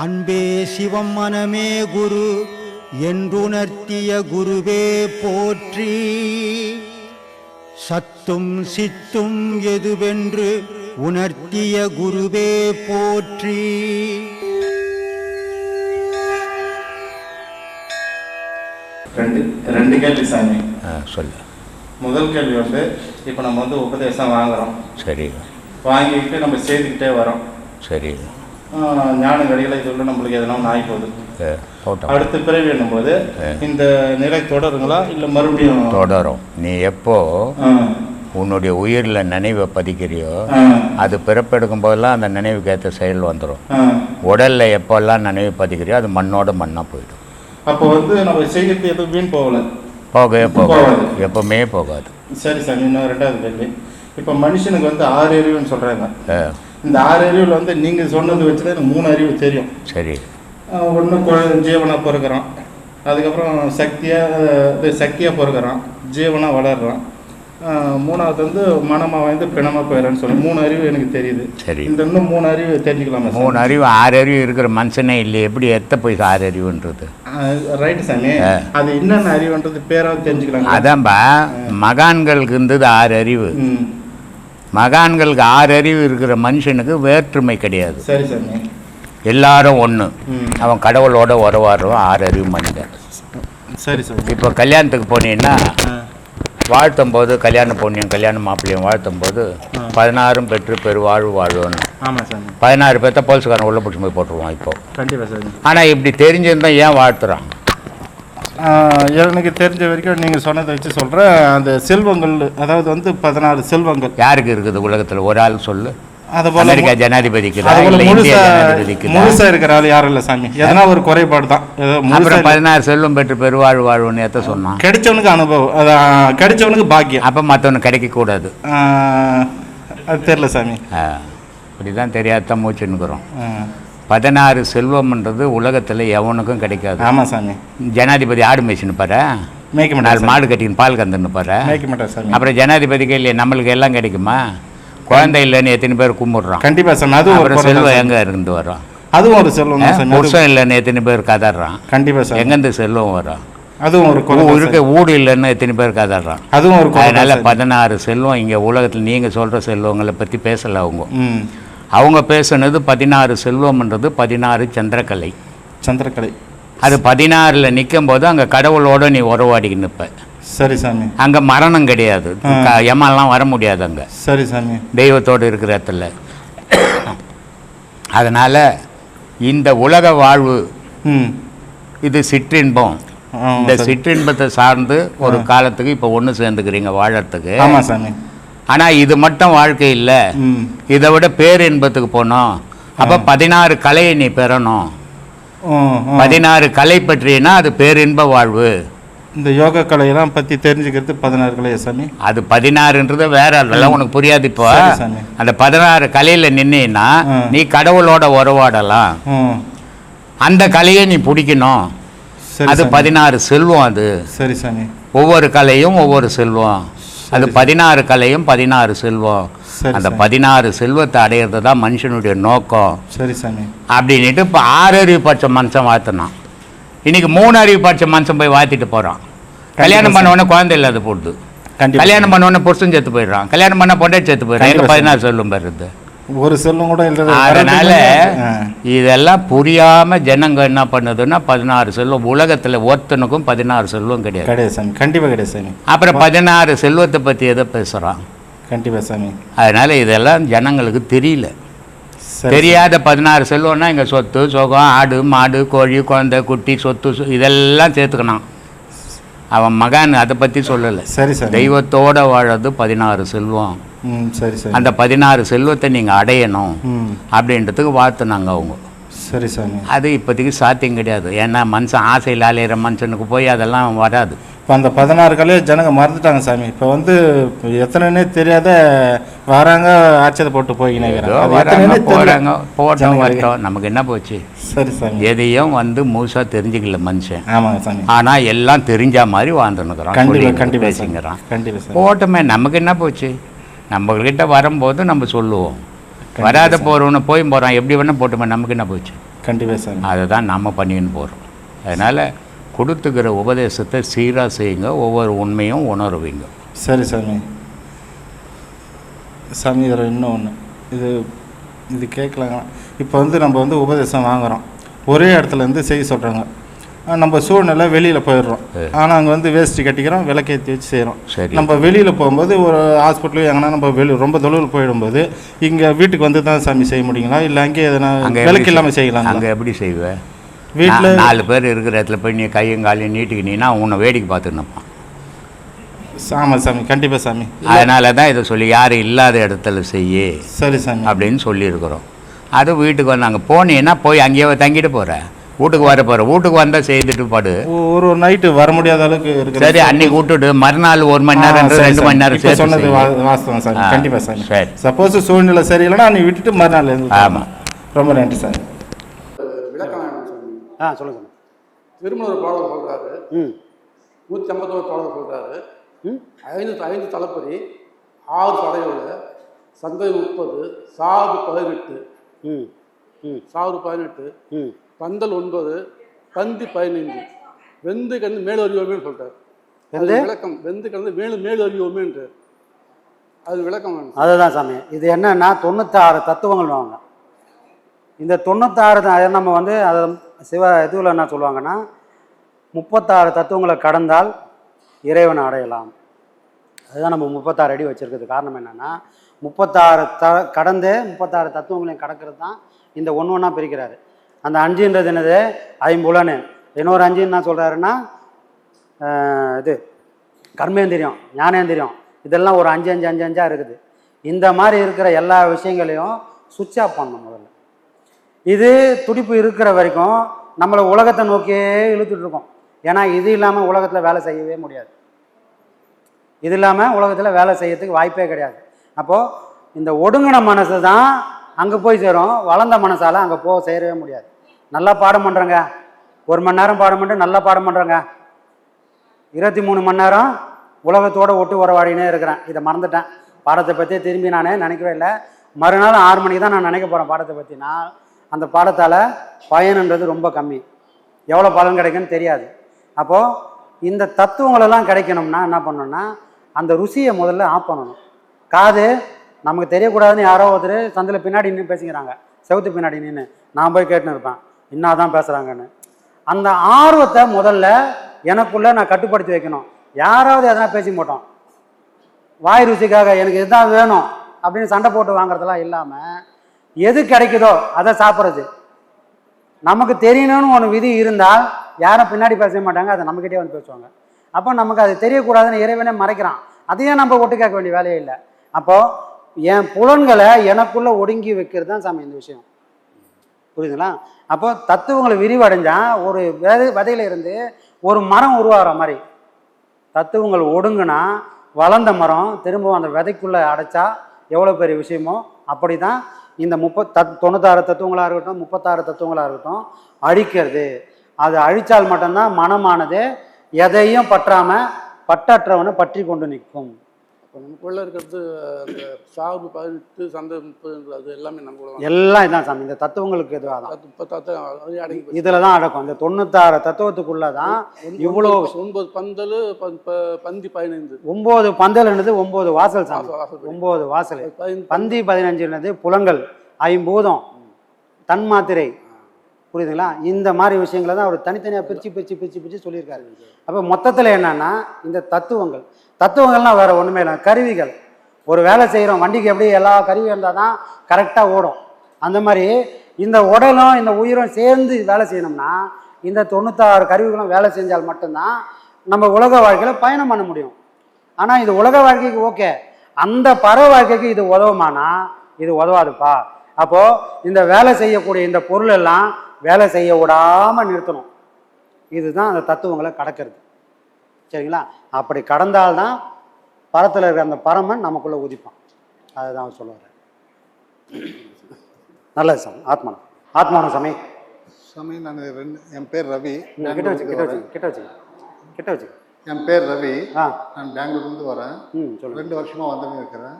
அன்பே சிவம் மனமே குரு என்றுணர்த்திய குருவே போற்றி. சத்தும் சித்தும் எதுவென்று உணர்த்திய குருவே போற்றி. ரெண்டு ரெண்டு கேள்வி சாமி. ஆ சொல்லு. முதல் கேள்வி வந்து இப்போ நம்ம வந்து உபதேசம் வாங்குறோம். சரி. வாங்கிக்கிட்டு நம்ம செய்துக்கிட்டே வரோம். சரி. ஞான கடிகளை இதுள்ள நம்மளுக்கு எதனா ஒன்று ஆகி போகுது. ஏ, போட்டோம். அடுத்த பிறவி என்னும்போது இந்த நிலை தொடருங்களா இல்லை மறுபடியும் தொடரும். நீ எப்போ உன்னுடைய உயிரில் நினைவை பதிக்கிறியோ அது பிறப்பெடுக்கும் போதெல்லாம் அந்த நினைவுக்கு ஏற்ற செயல் வந்துடும் உடலில் எப்போல்லாம் நினைவு பதிக்கிறியோ அது மண்ணோட மண்ணாக போயிடும். அப்போ வந்து நம்ம செய்கிறது எதுவும் வீண் போகல. போகவே போகாது. எப்பவுமே போகாது. சரி சாமி இன்னும் ரெண்டாவது கேள்வி. இப்போ மனுஷனுக்கு வந்து ஆறு அறிவுன்னு சொல்கிறாங்க இந்த ஆறு அறிவில் வந்து நீங்கள் சொன்னது வச்சு தான் எனக்கு மூணு அறிவு தெரியும். சரி. ஒன்று ஜீவனாக பிறக்கிறான். அதுக்கப்புறம் சக்தியாக இது சக்தியாக பிறக்கிறான். ஜீவனாக வளர்றான். மூணாவது வந்து மனமாக வந்து பிணமாக போயிடறான்னு சொல்லி மூணு அறிவு எனக்கு தெரியுது. சரி. இந்த இன்னும் மூணு அறிவு தெரிஞ்சுக்கலாமா மூணு அறிவு ஆறு அறிவு இருக்கிற மனுஷனே இல்லை எப்படி எத்த போய் ஆறு அறிவுன்றது? ரைட்டு சாமி. அது என்னென்ன அறிவுன்றது பேராக தெரிஞ்சுக்கலாம் அதான்பா மகான்களுக்கு இருந்தது ஆறு அறிவு. மகான்களுக்கு ஆறு அறிவு இருக்கிற மனுஷனுக்கு வேற்றுமை கிடையாது. சரி எல்லாரும் ஒன்று அவன் கடவுளோட உறவாடுறவன் ஆறு அறிவு மனிதன். சரி சாமி இப்போ கல்யாணத்துக்கு போனீங்கன்னா வாழ்த்தும் போது கல்யாண பொண்ணையும் கல்யாண மாப்பிள்ளையும் வாழ்த்தும் போது பதினாறும் பெற்று பெரு வாழ்வு வாழ்வுன்னு பதினாறு பேர்த்த போலீஸ்காரன் உள்ள பிடிச்சி போய் போட்டுருவான் இப்போ. கண்டிப்பாக சாமி. ஆனால் இப்படி தெரிஞ்சிருந்தா ஏன் வாழ்த்துறான்? எனக்கு தெரிஞ்ச வரைக்கும் நீங்கள் சொன்னதை வச்சு சொல்கிறேன் அந்த செல்வங்கள் அதாவது வந்து பதினாறு செல்வங்கள். யாருக்கு இருக்குது உலகத்தில்? ஒரு ஆள் சொல்லு. அது போல அமெரிக்கா ஜனாதிபதிக்கு முழுசா இருக்கிற ஆள் யாரும் இல்லை சாமி. எதனா ஒரு குறைபாடு தான். அப்புறம். பதினாறு செல்வம் பெற்று பெருவாழ்வு வாழ்வுன்னு எத்த சொன்னான் கிடைச்சவனுக்கு அனுபவம். அதான் கிடைச்சவனுக்கு பாக்கியம். அப்போ மற்றவனுக்கு கிடைக்கக்கூடாது அது தெரில சாமி. இப்படி தான் தெரியாதான் மூச்சுன்னுக்குறோம். பதினாறு செல்வம்ன்றது உலகத்தில் எவனுக்கும் கிடைக்காது. ஆமாம் சாமி. ஜனாதிபதி ஆடு மேய்ச்சின்னு பாரு மேய்க்க நாலு மாட்டேன் மாடு கட்டின்னு பால் கந்துன்னு பாரு மேய்க்க மாட்டேன் சாமி. அப்புறம் ஜனாதிபதிக்கு இல்லையே நம்மளுக்கு எல்லாம் கிடைக்குமா? குழந்தை இல்லைன்னு எத்தனை பேர் கும்பிடுறான் கண்டிப்பா சாமி. அதுவும் ஒரு செல்வம். எங்க இருந்து வரும்? அதுவும் ஒரு செல்வம் அது- புருஷன் இல்லைன்னு எத்தனை பேர் கதறான்? கண்டிப்பா சாமி. எங்கேருந்து செல்வம் வரும்? அதுவும் ஒரு இருக்க. ஊடு இல்லைன்னு எத்தனை பேர் கதறான்? அதுவும் ஒரு அதனால. பதினாறு செல்வம் இங்கே உலகத்தில் நீங்கள் சொல்கிற செல்வங்களை பற்றி பேசலை அவங்க. அவங்க பேசுனது பதினாறு செல்வம்ன்றது பதினாறு சந்திரக்கலை. சந்திரக்கலை. அது பதினாறில் நிற்கும் போது அங்கே கடவுளோட நீ உறவாடிக்கு நிற்ப சரி சாமி. அங்கே மரணம் கிடையாது. யமன்லாம் வர முடியாது அங்கே. சரி சாமி. தெய்வத்தோடு இருக்கிற இடத்துல. அதனால் இந்த உலக வாழ்வு இது சிற்றின்பம். இந்த. சிற்றின்பத்தை சார்ந்து ஒரு காலத்துக்கு இப்போ ஒன்று சேர்ந்துக்கிறீங்க வாழறதுக்கு. ஆமா சாமி. ஆனால் இது மட்டும் வாழ்க்கை இல்லை. இதை விட பேரின்பத்துக்கு போனோம். அப்போ பதினாறு கலையை நீ பெறணும். பதினாறு கலை பற்றினா அது பேரின்ப வாழ்வு. இந்த யோகா கலையெல்லாம் பற்றி தெரிஞ்சுக்கிறது பதினாறு கலையா சாமி? அது பதினாறுன்றது வேற அதெல்லாம் உனக்கு புரியாது இப்போ. அந்த பதினாறு கலையில் நின்னீன்னா ம். நீ கடவுளோட உறவாடலாம். அந்த கலையை நீ பிடிக்கணும். அது. பதினாறு செல்வம் அது. சரி சாமி. ஒவ்வொரு கலையும் ஒவ்வொரு செல்வம். அது பதினாறு கலையும் பதினாறு செல்வம். அந்த. பதினாறு செல்வத்தை அடையிறது தான் மனுஷனுடைய நோக்கம். சரி சாமி. அப்படின்ட்டு இப்போ ஆறு அறிவு பட்ச மனுஷன் வாழ்த்தினான். இன்னைக்கு மூணு அறிவு பட்ச மனுஷன் போய் வாழ்த்திட்டு போகிறான் கல்யாணம் பண்ண உடனே குழந்தை இல்லாத போடுது. கல்யாணம் பண்ண உடனே புருஷன் செத்து போயிடுறான். கல்யாணம் பண்ண பொண்டாட்டி செத்து போயிடுறான். பதினாறு செல்வம் பெறுது ஒரு செல்வம் கூட இல்லை அதனால இதெல்லாம் புரியாம ஜனங்க என்ன பண்ணுதுன்னா பதினாறு செல்வம். உலகத்துல ஒருத்தனுக்கும் பதினாறு செல்வம் கிடையாது. கிடையாது சாமி. கண்டிப்பாக கிடையாது சாமி. அப்புறம் பதினாறு செல்வத்தை பத்தி எதை பேசுறான்? கண்டிப்பாக சாமி. அதனால இதெல்லாம் ஜனங்களுக்கு தெரியல. சரி தெரியாத பதினாறு செல்வம்னா இங்க சொத்து சுகம் ஆடு மாடு கோழி குழந்தை குட்டி சொத்து இதெல்லாம் சேர்த்துக்கணும். அவன் மகான் அதை பத்தி சொல்லலை. சரி சாமி. தெய்வத்தோட வாழறது பதினாறு செல்வம். சரி சரி. அந்த பதினாறு செல்வத்தை நீங்க அடையணும் அப்படின்றதுக்கு வாழ்த்துனாங்க அவங்க. சரி சாமி. அது இப்போதைக்கு சாத்தியம் கிடையாது. ஏன்னா மனுஷன் ஆசையில் அலையிற மனுஷனுக்கு போய் அதெல்லாம் வராது. இப்போ அந்த பதினாறு கலையை ஜனங்க மறந்துட்டாங்க சாமி. இப்போ வந்து எத்தனைன்னே தெரியாத வராங்க ஆச்சரியத்தை போட்டு வராங்க போகிறாங்க போட்டோம். வரட்டும் நமக்கு என்ன போச்சு? சரி சாமி. எதையும் வந்து முழுசாக தெரிஞ்சுக்கல மனுஷன். ஆமாங்க சாமி. ஆனால் எல்லாம் தெரிஞ்ச மாதிரி வாழ்ந்துன்னுக்குறான் கண்டிப்பாக கண்டிப்பாக பேசிங்கிறான் கண்டிப்பாக போட்டோமே நமக்கு என்ன போச்சு? நம்மக்கிட்ட வரும்போது நம்ம சொல்லுவோம். வராத போகிறவனை போய் போகிறான் எப்படி வேணால் போட்டோமே? நமக்கு என்ன போச்சு? கண்டிப்பாக சாமி அதை தான் நம்ம பண்ணின்னு போகிறோம் அதனால் கொடுத்துக்கிற உபதேசத்தை சீராக செய்யுங்க. ஒவ்வொரு உண்மையும் உணருவீங்க. சரி சாமி சாமி இதில் இன்னும் ஒன்று இது இது கேட்கலாங்க இப்போ வந்து நம்ம வந்து உபதேசம் வாங்குகிறோம் ஒரே இடத்துல இருந்து செய்ய சொல்கிறாங்க நம்ம சூழ்நிலை வெளியில் போயிடுறோம். ஆனால் அங்கே வந்து வேஸ்ட்டு கட்டிக்கிறோம் விளக்கேற்றி வச்சு செய்கிறோம் சரி. நம்ம வெளியில் போகும்போது ஒரு ஹாஸ்பிட்டலோ எங்கன்னா நம்ம வெளி ரொம்ப தொழில் போயிடும்போது இங்கே வீட்டுக்கு வந்து தான் சாமி செய்ய முடியுங்களா? இல்லை அங்கேயே எதனா அங்கே விளக்கு இல்லாமல் செய்யலாங்களா? அங்கே எப்படி செய்வேன் வீட்டில் நாலு பேர் இருக்கிற இடத்துல போய் நீ கையும் காலையும் நீட்டிக்கினீன்னா உன்னை வேடிக்கை பார்த்துட்டு நிற்பான் ஆமாம் சாமி கண்டிப்பாக சாமி. அதனால தான் இதை சொல்லி யாரும் இல்லாத இடத்துல செய்யு சரி சாமி. அப்படின்னு சொல்லியிருக்கிறோம். அது வீட்டுக்கு வந்தாங்க போனீங்கன்னா போய் அங்கேயே தங்கிட்டு போகிற வீட்டுக்கு வர போகிற வீட்டுக்கு வந்தால் செய்துட்டு படு. ஒ- ஒரு நைட்டு வர முடியாத அளவுக்கு இருக்குது சரி அன்னைக்கு விட்டுட்டு மறுநாள் ஒரு மணி நேரம் ரெண்டு மணி நேரம் சொன்னது வாஸ்தவம் சார். கண்டிப்பாக சார். சரி. சப்போஸ் சூழ்நிலை சரியில்லைன்னா நீ விட்டுட்டு மறுநாள் இருந்து ஆமா. ரொம்ப நன்றி சார். ஆ சொல்லுங்க திருமணர் பாடல் சொல்கிறாரு ம். நூற்றி ஐம்பத்தோரு பாடல் சொல்கிறாரு ம். ஐந்து ஐந்து தலைப்பறி ஆறு சடையோட சந்தை முப்பது சாவு பதினெட்டு. ம். ம். சாவு பதினெட்டு. ம். பந்தல் ஒன்பது பந்தி பதினைந்து. வெந்து கண்டு மேல் அறிவோமேன்னு சொல்றாரு? விளக்கம். வெந்து கண்டு மேலு மேல் அறிவோமேன்ட்டு. அது விளக்கம் வேணும். அதுதான் சாமி. இது என்னன்னா தொண்ணூத்தாறு தத்துவங்கள் வாங்க. இந்த தொண்ணூத்தாறு நம்ம வந்து அதை சிவ இதுவில் என்ன சொல்லுவாங்கன்னா முப்பத்தாறு தத்துவங்களை கடந்தால் இறைவனை அடையலாம். அதுதான் நம்ம முப்பத்தாறு அடி வச்சிருக்கிறது காரணம் என்னென்னா முப்பத்தாறு த கடந்து முப்பத்தாறு தத்துவங்களையும் கடக்கிறது தான் இந்த ஒன்று ஒன்றா பிரிக்கிறாரு. அந்த அஞ்சுன்றது என்னது? ஐம்புலனு. இன்னொரு அஞ்சு என்ன சொல்கிறாருன்னா இது கர்மேந்திரியம் ஞானேந்திரியம். இதெல்லாம் ஒரு அஞ்சு அஞ்சு அஞ்சு அஞ்சாக இருக்குது. இந்த மாதிரி இருக்கிற எல்லா விஷயங்களையும் சுவிட்ச் ஆஃப் பண்ணணும் முதல்ல. இது துடிப்பு இருக்கிற வரைக்கும் நம்மளை உலகத்தை நோக்கியே இழுத்துட்ருக்கோம் ஏன்னா இது இல்லாமல் உலகத்தில் வேலை செய்யவே முடியாது. இது இல்லாமல் உலகத்தில் வேலை செய்யறதுக்கு வாய்ப்பே கிடையாது. அப்போது இந்த ஒடுங்கின மனசு தான் அங்கே போய் சேரும். வளர்ந்த மனசால் அங்கே போக சேரவே முடியாது. நல்லா பாடம் பண்ணுறேங்க ஒரு மணி நேரம் பாடம் பண்ணிட்டு நல்லா பாடம் பண்ணுறேங்க இருபத்தி மூணு மணி நேரம் உலகத்தோடு ஒட்டு உறவாடினே இருக்கிறேன். இதை மறந்துட்டேன். பாடத்தை பற்றி திரும்பி நான் நினைக்கவே இல்லை. மறுநாள் ஆறு மணிக்கு தான் நான் நினைக்க போகிறேன் பாடத்தை பற்றி நான் அந்த பாடத்தால் பயனுன்றது ரொம்ப கம்மி. எவ்வளோ பலன் கிடைக்குன்னு தெரியாது. அப்போது இந்த தத்துவங்களெல்லாம் கிடைக்கணும்னா என்ன பண்ணணும்னா அந்த ருசியை முதல்ல ஆஃப் பண்ணணும். காது நமக்கு தெரியக்கூடாதுன்னு யாரோ ஒருத்தர் சந்தில் பின்னாடி நின்று பேசிக்கிறாங்க. செவத்து பின்னாடி நின்று நான் போய் கேட்டுன்னு இருப்பேன். இன்னாதான் பேசுகிறாங்கன்னு அந்த ஆர்வத்தை முதல்ல எனக்குள்ளே நான் கட்டுப்படுத்தி வைக்கணும். யாராவது எதனா பேசி மாட்டோம் வாய் ருசிக்காக எனக்கு இதுதான் வேணும் அப்படின்னு சண்டை போட்டு வாங்குறதெல்லாம் இல்லாமல் எது கிடைக்குதோ அதை சாப்பிட்றது. நமக்கு தெரியணும்னு ஒன்று விதி இருந்தால் யாரும் பின்னாடி பேச மாட்டாங்க. அதை நம்மக்கிட்டே வந்து பேசுவாங்க. அப்போ நமக்கு அது தெரியக்கூடாதுன்னு இறைவனே மறைக்கிறான். அதையும் நம்ம ஒட்டு கேட்க வேண்டிய வேலையே இல்லை. அப்போது என் புலன்களை எனக்குள்ளே ஒடுங்கி வைக்கிறது தான் சாமி இந்த விஷயம். புரியுதுங்களா? அப்போ தத்துவங்களை விரிவடைஞ்சால் ஒரு விதை விதையில இருந்து ஒரு மரம் உருவாகிற மாதிரி. தத்துவங்கள் ஒடுங்குனா வளர்ந்த மரம் திரும்பவும் அந்த விதைக்குள்ளே அடைச்சா எவ்வளோ பெரிய விஷயமோ அப்படி தான் இந்த முப்பத் தத் தொண்ணூத்தாறு தத்துவங்களாக இருக்கட்டும் முப்பத்தாறு தத்துவங்களாக இருக்கட்டும் அழிக்கிறது. அது அழித்தால் மட்டும்தான் மனமானது எதையும் பற்றாமல் பற்றற்றவனை பற்றி கொண்டு நிற்கும். இப்போ நமக்குள்ள இருக்கிறது அந்த சாவு பதினெட்டு சந்தை முப்பது அது எல்லாமே நமக்குள்ள எல்லாம் இதான் சாமி. இந்த தத்துவங்களுக்கு இதுவாக தான். அடங்கி போச்சு. இதில் தான் அடக்கும். இந்த தொண்ணூத்தாறு தத்துவத்துக்குள்ளே தான் இவ்வளோ ஒன்பது பந்தல் பந்தி பதினைந்து. ஒம்பது பந்தல்ன்றது ஒம்பது வாசல் சாமி. ஒம்பது வாசல் பந்தி பதினஞ்சுன்றது புலங்கள் ஐம்பூதம். தன்மாத்திரை. புரியுதுங்களா? இந்த மாதிரி விஷயங்களை தான் அவர் தனித்தனியாக பிரித்து பிரித்து பிரித்து பிரித்து சொல்லியிருக்காரு. அப்போ மொத்தத்தில் என்னன்னா இந்த தத்துவங்கள். தத்துவங்கள்லாம் வேறு ஒன்றுமே இல்லை. கருவிகள். ஒரு வேலை செய்கிறோம் வண்டிக்கு எப்படி எல்லா கருவியும் இருந்தால் தான் கரெக்டாக ஓடும். அந்த மாதிரி இந்த உடலும் இந்த உயிரும் சேர்ந்து வேலை செய்யணும்னா இந்த தொண்ணூத்தாறு கருவிகளும் வேலை செஞ்சால் மட்டும்தான் நம்ம உலக வாழ்க்கையில் பயணம் பண்ண முடியும். ஆனால் இது உலக வாழ்க்கைக்கு ஓகே. அந்த பறவை வாழ்க்கைக்கு இது உதவுமானா இது உதவாதுப்பா. அப்போது இந்த வேலை செய்யக்கூடிய இந்த பொருள் எல்லாம் வேலை செய்ய விடாமல் நிறுத்தணும். இதுதான் அந்த தத்துவங்களை கடக்கிறது. சரிங்களா? அப்படி கடந்தால்தான் பரத்தில் இருக்கிற அந்த பரமன் நமக்குள்ள உதிப்பான். அதுதான் சொல்ல வர்றார். நல்லது சாமி ஆத்மானம். ஆத்மானம் சாமி. சாமி நான் ரெண்டு என் பேர் ரவி. கிட்ட வச்சு கிட்ட வச்சு கிட்ட வச்சு கிட்ட வச்சு என் பேர் ரவி. நான் பெங்களூர்லேருந்து வரேன். ரெண்டு வருஷமாக வந்துன்னு இருக்கிறேன்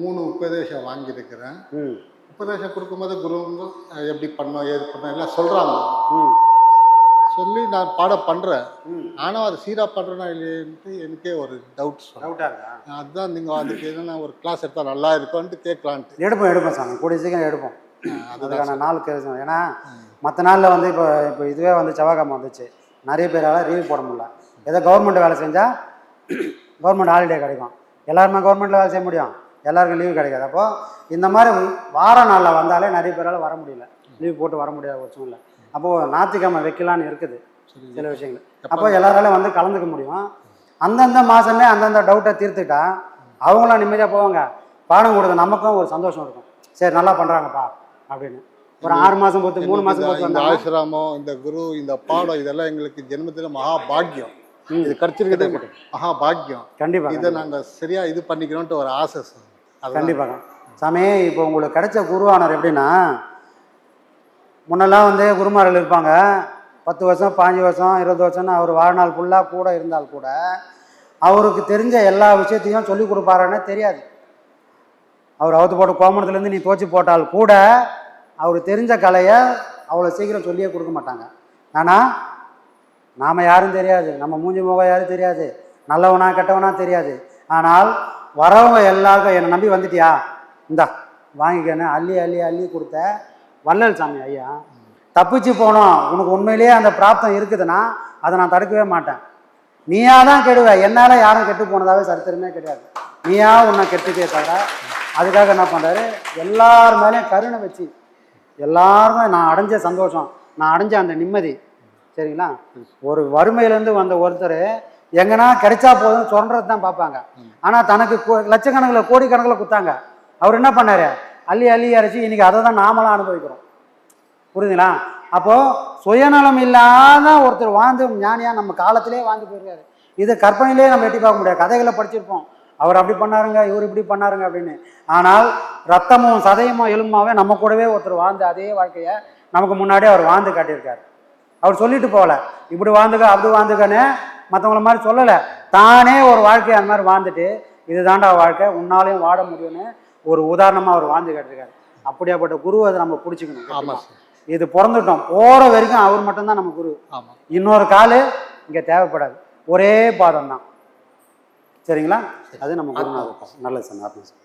மூணு உபதேசம் வாங்கியிருக்கிறேன். உபதேசம் கொடுக்கும்போது குரு வந்து எப்படி பண்ணோம் ஏது பண்ணோம் எல்லாம் சொல்கிறாங்க சொல்லி நான் பாடம் பண்ணுறேன் ஆனால் அது சீராக பண்ணுறேனா இல்லைன்ட்டு எனக்கே ஒரு டவுட் டவுட்டாக அதுதான் நீங்கள் அதுக்கு எதுனா ஒரு கிளாஸ் எடுத்தால் நல்லா இருக்கும்ன்ட்டு கேட்கலான்ட்டு. எடுப்போம் எடுப்போம் சாமி. கூடிய சீக்கிரம் எடுப்போம். அதுக்கான நாள் கிடைக்கும் ஏன்னா மற்ற நாளில் வந்து இப்போ இப்போ இதுவே வந்து செவ்வாய்க்கிழமை வந்துச்சு. நிறைய பேரால் லீவ் போட முடியல. ஏதோ கவர்மெண்ட் வேலை செஞ்சால் கவர்மெண்ட் ஹாலிடே கிடைக்கும். எல்லாருமே கவர்மெண்ட்டில் வேலை செய்ய முடியும். எல்லாருக்கும் லீவு கிடைக்காது. அப்போது இந்த மாதிரி வார நாளில் வந்தாலே நிறைய பேரால் வர முடியல. லீவ் போட்டு வர முடியாத ஒரு சூழ்நிலை அப்போது ஞாயிற்றுக்கிழமை வைக்கலான்னு இருக்குது சில விஷயங்கள். அப்போ எல்லாராலையும் வந்து கலந்துக்க முடியும். அந்தந்த மாதமே அந்தந்த டவுட்டை தீர்த்துட்டா அவங்களாம் நிம்மதியாக போவாங்க. பாடம் கொடுத்த நமக்கும் ஒரு சந்தோஷம் இருக்கும். சரி நல்லா பண்ணுறாங்கப்பா அப்படின்னு. ஒரு ஆறு மாதம் பொறுத்து மூணு மாதம் இந்த- பொறுத்து இந்த ஆசிரமம் இந்த குரு இந்த பாடம் இதெல்லாம் எங்களுக்கு ஜென்மத்தில் மகா பாக்கியம். இது கிடைச்சிருக்குது. மகா பாக்கியம். கண்டிப்பாக இதை நாங்கள் சரியா இது பண்ணிக்கணும்ட்டு ஒரு ஆசை கண்டிப்பாக சாமி இப்போ உங்களுக்கு கிடைச்ச குருவானர் எப்படின்னா முன்னெல்லாம் வந்து குருமார்கள் இருப்பாங்க. பத்து வருஷம் பாஞ்சு வருஷம் இருபது வருஷம்னு அவர் வாழ்நாள் ஃபுல்லாக கூட இருந்தால் கூட அவருக்கு தெரிஞ்ச எல்லா விஷயத்தையும் சொல்லி கொடுப்பாருன்னு தெரியாது. அவர் அவுத்து போட்ட கோமணத்துலேருந்து நீ தோச்சி போட்டால் கூட அவர் தெரிஞ்ச கலையை அவ்வளோ சீக்கிரம் சொல்லியே கொடுக்க மாட்டாங்க. ஆனால் நாம் யாரும் தெரியாது. நம்ம மூஞ்சி முகம் யாரும் தெரியாது. நல்லவனா கெட்டவனா தெரியாது. ஆனால் வரவங்க எல்லாருக்கும் என்னை நம்பி வந்துட்டியா? இந்தா வாங்கிக்கன்னு அள்ளி அள்ளி அள்ளி கொடுத்த வள்ளல் சாமி ஐயா தப்பிச்சு போனோம். உனக்கு உண்மையிலேயே அந்த பிராப்தம் இருக்குதுன்னா அதை நான் தடுக்கவே மாட்டேன். நீயா தான் கெடுவ. என்னால் யாரும் கெட்டு போனதாகவே சரித்திரமே கிடையாது. நீயா உன்னை கெட்டுக்கே தவிர அதுக்காக என்ன பண்ணுறாரு எல்லார் மேலேயும் கருணை வச்சு எல்லாருமே நான் அடைஞ்ச சந்தோஷம் நான் அடைஞ்ச அந்த நிம்மதி. சரிங்களா? ஒரு வறுமையிலேருந்து வந்த ஒருத்தர் எங்கன்னா கிடைச்சா போதும் சொல்றது தான் பார்ப்பாங்க. ஆனால் தனக்கு கோ- லட்சக்கணக்கில் கோடிக்கணக்கில் கொடுத்தாங்க. அவர் என்ன பண்ணாரு? அள்ளி அள்ளி அரைச்சி இன்றைக்கி அதை தான் நாமளாக அனுபவிக்கிறோம். புரியுதுங்களா? அப்போது சுயநலம் இல்லாத ஒருத்தர் வாழ்ந்து ஞானியாக நம்ம காலத்திலே வாழ்ந்து போயிருக்காரு. இது கற்பனையிலே நம்ம எட்டி பார்க்க முடியாது. கதைகளை படிச்சிருப்போம். அவர் அப்படி பண்ணாருங்க இவர் இப்படி பண்ணாருங்க அப்படின்னு. ஆனால் ரத்தமும் சதயமும் எலும்பாவே நம்ம கூடவே ஒருத்தர் வாழ்ந்த அதே வாழ்க்கையை நமக்கு முன்னாடியே அவர் வாழ்ந்து காட்டியிருக்கார். அவர் சொல்லிட்டு போகல. இப்படி வாழ்ந்துக்க அப்படி வாழ்ந்துக்கன்னு மற்றவங்கள மாதிரி சொல்லலை. தானே ஒரு வாழ்க்கையை அந்த மாதிரி வாழ்ந்துட்டு இதுதான்டா வாழ்க்கை உன்னாலையும் வாட முடியும்னு ஒரு உதாரணமாக அவர் வாழ்ந்து காட்டியிருக்காரு அப்படியாப்பட்ட குருவை அதை நம்ம பிடிச்சிக்கணும். ஆமாம் சார். இது பிறந்துட்டோம். போகிற வரைக்கும் அவர் மட்டும்தான் நம்ம குரு. ஆமாம் இன்னொரு காலு இங்கே தேவைப்படாது. ஒரே பாதம் தான் சரிங்களா அது நம்ம குருநாதர். நல்லது சார். நல்லது சார்.